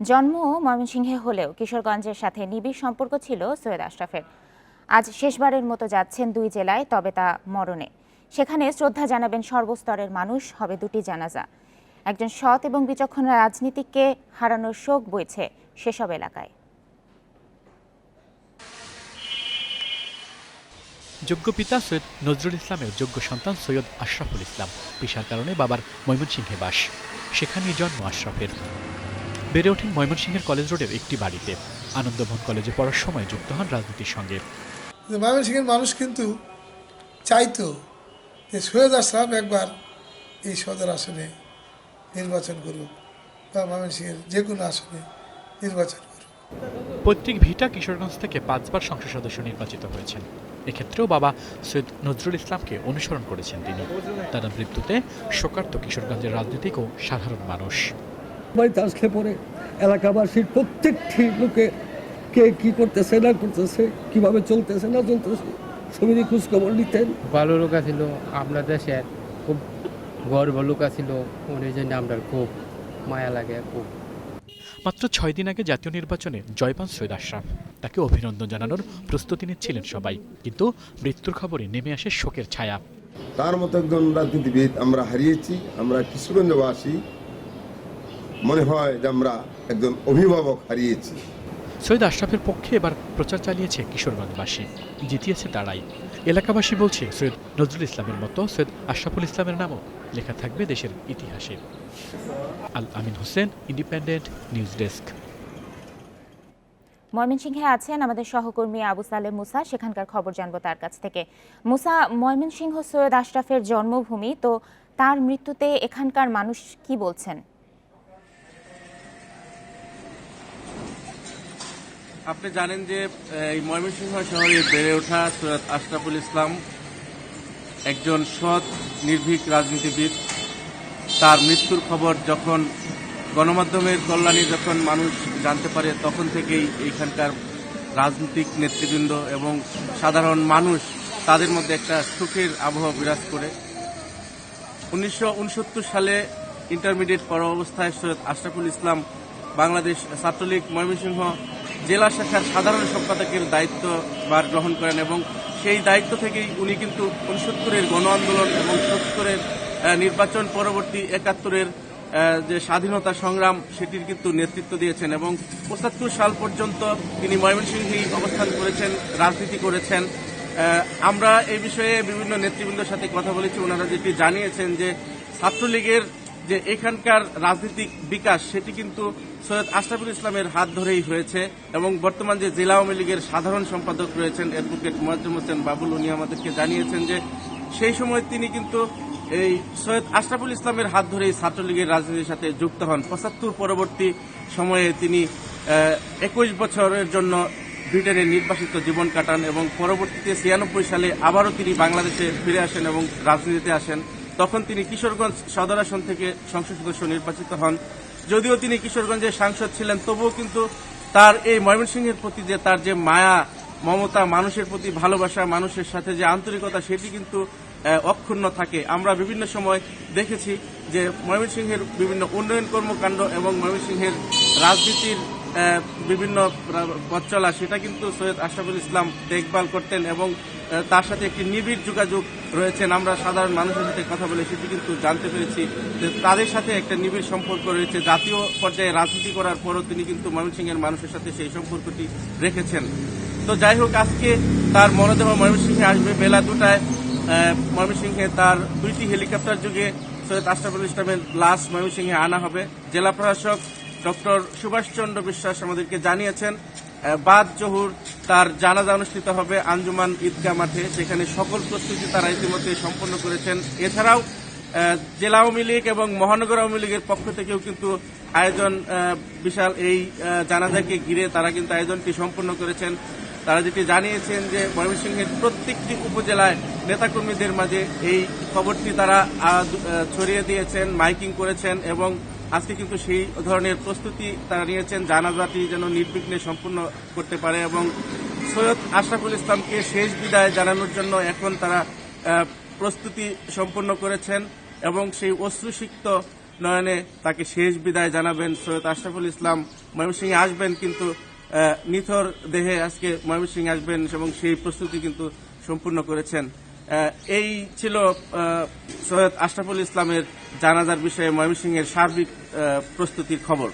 জন্ম ময়মনসিংহে হলেও কিশোরগঞ্জের সাথে নিবিড় সম্পর্ক ছিল সৈয়দ আশরাফের। আজ শেষবারের মতো যাচ্ছেন দুই জেলায়, তবে তা মরণে। সেখানে শ্রদ্ধা জানাবেন সর্বস্তরের মানুষ, হবে দুটি জানাজা। একজন সৎ এবং বিচক্ষণ রাজনীতিককে হারানোর শোক বইছে সেসব এলাকায়। যোগ্য পিতা সৈয়দ নজরুল ইসলামের যোগ্য সন্তান সৈয়দ আশরাফুল ইসলাম। পেশার কারণে বাবার ময়মনসিংহে বাস। সেখানেই জন্ম আশরাফের। বেড়ে ওঠেন ময়মনসিংহের কলেজ রোডের একটি বাড়িতে। আনন্দমোহন কলেজে পড়ার সময় যুক্ত হন রাজনীতির সঙ্গে। ময়মনসিংহের মানুষ কিন্তু চাইতো যে সৈয়দ আশরাফ একবার এই সদর আসনে নির্বাচন করুক বা ময়মনসিংহের যে কোনো আসনে নির্বাচন করুক। পৈতৃক ভিটা কিশোরগঞ্জ থেকে পাঁচবার সংসদ সদস্য নির্বাচিত হয়েছেন। এক্ষেত্রেও বাবা সৈয়দ নজরুল ইসলামকে অনুসরণ করেছেন তিনি। তার মৃত্যুতে শোকার্ত কিশোরগঞ্জের রাজনীতিক ও সাধারণ মানুষ। বাড়িতে আসলে পরে এলাকাবাসীর প্রত্যেকটি লোকে কে কি করতেছে না করতেছে কীভাবে চলতেছে না চলতেছে সমিতি খোঁজখবর নিতেন। ভালো লোক আছিল আমরা দেশের খুব গর্ব লোক আছিল ওই জন্য আমরা খুব মায়া লাগে খুব। মাত্র ছয় দিন আগে জাতীয় নির্বাচনে জয়পান সৈয়দ আশরাফ। তাকে অভিনন্দন জানানোর প্রস্তুতি নিচ্ছিলেন সবাই কিন্তু মৃত্যুর খবরে নেমে আসে শোকের ছায়া। তার মতো একজন রাজনীতিবিদ আমরা হারিয়েছি আমরা কিশোরগঞ্জবাসী মনে হয় যে আমরা একজন অভিভাবক হারিয়েছি। সৈয়দ আশরাফের পক্ষে এবার প্রচার চালিয়েছে কিশোরগঞ্জবাসী জিতিয়েছে তারাই। এলাকাবাসী বলছে সৈয়দ নজরুল ইসলামের মতো সৈয়দ আশরাফুল ইসলামের নামও লেখা থাকবে দেশের ইতিহাসে। Al Amin Hossain independent news desk. ময়মনসিংহে আছেন আমাদের সহকর্মী আবু সালেম মুসা সেখানকার খবর জানব তার কাছ থেকে। মুসা ময়মনসিংহ সৈয়দ আশরাফের জন্মভূমি তো তার মৃত্যুতে এখানকার মানুষ কি বলছেন? আপনি জানেন যে এই ময়মনসিংহ শহরে বেড়ে ওঠা সৈয়দ আশরাফুল ইসলাম একজন সৎ, নির্ভীক রাজনীতিবিদ। তার মৃত্যুর খবর যখন গণমাধ্যমের কল্যাণে যখন মানুষ জানতে পারে, তখন থেকেই এইখানকার রাজনৈতিক নেতৃবৃন্দ এবং সাধারণ মানুষ তাদের মধ্যে একটা সুখের আবহাওয়া বিরাজ করে। উনিশশো উনসত্তর সালে ইন্টারমিডিয়েট পড়া অবস্থায় সৈয়দ আশরাফুল ইসলাম বাংলাদেশ ছাত্রলীগ ময়মনসিংহ জেলা শাখার সাধারণ সম্পাদকের দায়িত্ব বার গ্রহণ করেন এবং সেই দায়িত্ব থেকেই উনি কিন্তু উনসত্তরের গণ আন্দোলন এবং সত্তরের নির্বাচন পরবর্তী একাত্তরের যে স্বাধীনতা সংগ্রাম সেটির কিন্তু নেতৃত্ব দিয়েছেন এবং পঁচাত্তর সাল পর্যন্ত তিনি ময়মনসিংহেই অবস্থান করেছেন, রাজনীতি করেছেন। আমরা এই বিষয়ে বিভিন্ন নেতৃবৃন্দের সাথে কথা বলেছি, ওনারা যেটি জানিয়েছেন যে ছাত্রলীগের যে এখানকার রাজনৈতিক বিকাশ, সেটি কিন্তু সৈয়দ আশরাফুল ইসলামের হাত ধরেই হয়েছে এবং বর্তমান যে জেলা আওয়ামী লীগের সাধারণ সম্পাদক রয়েছেন অ্যাডভোকেট মোয়াজ্জম হোসেন বাবুল, উনি আমাদেরকে জানিয়েছেন যে সেই সময় তিনি কিন্তু এই সৈয়দ আশরাফুল ইসলামের হাত ধরেই ছাত্রলীগের রাজনীতির সাথে যুক্ত হন। পঁচাত্তর পরবর্তী সময়ে তিনি একুশ বছরের জন্য ব্রিটেনে নির্বাসিত জীবন কাটান এবং পরবর্তীতে ছিয়ানব্বই সালে আবারও তিনি বাংলাদেশে ফিরে আসেন এবং রাজনীতিতে আসেন। তখন তিনি কিশোরগঞ্জ সদর আসন থেকে সংসদ সদস্য নির্বাচিত হন। যদিও তিনি কিশোরগঞ্জের সাংসদ ছিলেন, তবুও কিন্তু তার এই ময়মনসিংহের প্রতি যে তার যে মায়া, মমতা, মানুষের প্রতি ভালোবাসা, মানুষের সাথে যে আন্তরিকতা, সেটি কিন্তু অক্ষুণ্ণ থাকে। আমরা বিভিন্ন সময় দেখেছি যে ময়মনসিংহের বিভিন্ন উন্নয়ন কর্মকাণ্ড এবং ময়মনসিংহের রাজনীতির বিভিন্ন পথ চলা সেটা কিন্তু সৈয়দ আশরাফুল ইসলাম দেখভাল করতেন এবং তার সাথে একটি নিবিড় যোগাযোগ রয়েছেন। আমরা সাধারণ মানুষের সাথে কথা বলে সেটি কিন্তু জানতে পেরেছি যে তাদের সাথে একটা নিবিড় সম্পর্ক রয়েছে। জাতীয় পর্যায়ে রাজনীতি করার পরও তিনি কিন্তু ময়মনসিংহের মানুষের সাথে সেই সম্পর্কটি রেখেছেন। তো যাই হোক, আজকে তার মরদেহ ময়মনসিংহে আসবে। বেলা দুটায় ময়মনসিংহে তার দুইটি হেলিকপ্টার যুগে সৈয়দ আশরাফুল ইসলামের লাশ ময়মনসিংহে আনা হবে। জেলা প্রশাসক ডক্টর সুভাষচন্দ্র বিশ্বাস আমাদেরকে জানিয়েছেন বাদ জহুর তার জানাজা অনুষ্ঠিত হবে আঞ্জুমান ঈদগাহ মাঠে সেখানে সকল প্রস্তুতি তারা ইতিমধ্যে সম্পন্ন করেছেন। এছাড়াও জেলা আওয়ামী লীগ এবং মহানগর আওয়ামী লীগের পক্ষ থেকেও কিন্তু আয়োজন বিশাল এই জানাজাকে ঘিরে তারা কিন্তু আয়োজনটি সম্পন্ন করেছেন। তারা যেটি জানিয়েছেন যে, ময়মনসিংহের প্রত্যেকটি উপজেলায় নেতাকর্মীদের মাঝে এই খবরটি তারা ছড়িয়ে দিয়েছেন, মাইকিং করেছেন এবং আজকে কিন্তু সেই ধরনের প্রস্তুতি তারা নিয়েছেন, জানাজাটি যেন নির্বিঘ্নে সম্পূর্ণ করতে পারে এবং সৈয়দ আশরাফুল ইসলামকে শেষ বিদায় জানানোর জন্য এখন তারা প্রস্তুতি সম্পন্ন করেছেন এবং সেই অশ্রুসিক্ত নয়নে তাকে শেষ বিদায় জানাবেন সৈয়দ আশরাফুল ইসলাম। ময়মনসিং আসবেন কিন্তু নিথর দেহে আজকে ময়মনসিং আসবেন এবং সেই প্রস্তুতি কিন্তু সম্পূর্ণ করেছেন। এই ছিল সৈয়দ আশরাফুল ইসলামের জানাজার বিষয়ে ময়মনসিংহের সার্বিক প্রস্তুতির খবর।